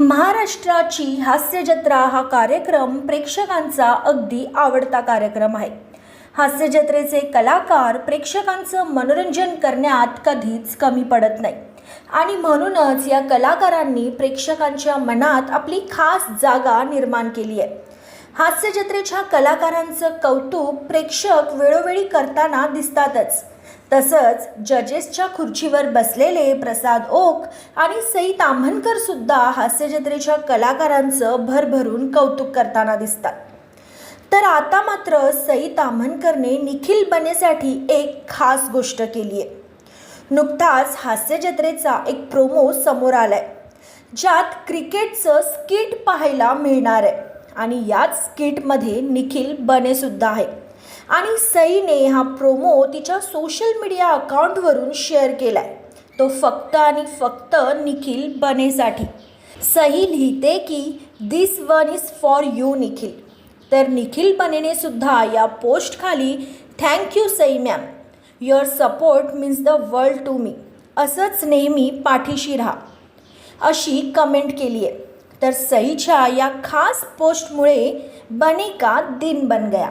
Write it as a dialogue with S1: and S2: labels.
S1: महाराष्ट्राची हास्यजत्रा हा कार्यक्रम प्रेक्षकांचा अगदी आवडता कार्यक्रम आहे. हास्यजत्रेचे कलाकार प्रेक्षकांचं मनोरंजन करण्यात कधीच कमी पडत नाही. आणि म्हणूनच या कलाकारांनी प्रेक्षकांच्या मनात आपली खास जागा निर्माण केली आहे. हास्यजत्रेच्या कलाकारांचं कौतुक प्रेक्षक वेळोवेळी करताना दिसतातच. तसंच जजेसच्या खुर्चीवर बसलेले प्रसाद ओक आणि सई ताम्हणकर सुद्धा हास्यजत्रेच्या कलाकारांचं भरभरून कौतुक करताना दिसतात. तर आता मात्र सई ताम्हणकरने निखिल बनेसाठी एक खास गोष्ट केली आहे नुकताच हास्यजत्रेचा एक प्रोमो समोर आलाय ज्यात क्रिकेटचं स्किट पाहायला मिळणार आहे आणि याच स्किटमध्ये निखिल बनेसुद्धा आहे. आणि सईने हा प्रोमो तिच्या सोशल मीडिया अकाउंटवरून शेअर केला आहे तो फक्त आणि फक्त निखिल बनेसाठी. सई लिहिते की this one is for you Nikhil. तर निखिल बनेने सुद्धा या पोस्टखाली thank you Sai ma'am your support means the world to me असंच नेहमी पाठीशी राहा. अशी कमेंट केली आहे. तर सईच्या या खास पोस्टमुळे बने का दिन बन गया.